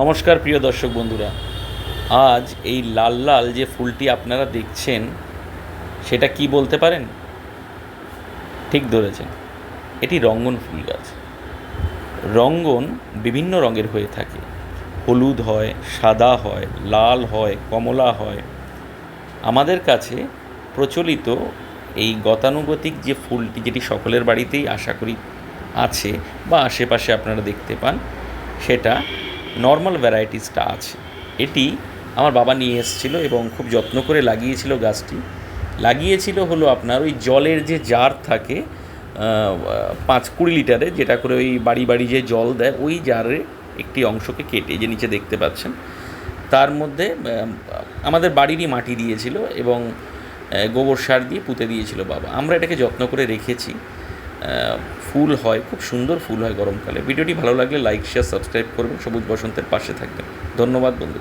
নমস্কার প্রিয় দর্শক বন্ধুরা। আজ এই লাল লাল যে ফুলটি আপনারা দেখছেন, সেটা কি বলতে পারেন? ঠিক ধরেছেন। এটি রঙ্গন ফুল গাছ। রঙ্গন বিভিন্ন রঙের হয়ে থাকে। হলুদ হয়, সাদা হয়, লাল হয়, কমলা হয়। আমাদের কাছে প্রচলিত এই গতানুগতিক যে ফুলটি, যেটি সকলের বাড়িতেই আশা করি আছে বা আশেপাশে আপনারা দেখতে পান, সেটা নর্মাল ভ্যারাইটিসটা আছে। এটি আমার বাবা নিয়ে এসেছিল এবং খুব যত্ন করে লাগিয়েছিল গাছটি। লাগিয়েছিল হলো আপনার ওই জলের যে জার থাকে পাঁচ কুড়ি লিটারে যেটা করে ওই বাড়ি বাড়ি যে জল দেয়, ওই জারের একটি অংশকে কেটে যে নিচে দেখতে পাচ্ছেন, তার মধ্যে আমাদের বাড়িরই মাটি দিয়েছিল এবং গোবর সার দিয়ে পুঁতে দিয়েছিল বাবা। আমরা এটাকে যত্ন করে রেখেছি। ফুল হয়, খুব সুন্দর ফুল হয় গরমকালে। ভিডিওটি ভালো লাগলে লাইক শেয়ার সাবস্ক্রাইব করবেন। সবুজ বসন্তের পাশে থাকবেন। ধন্যবাদ বন্ধু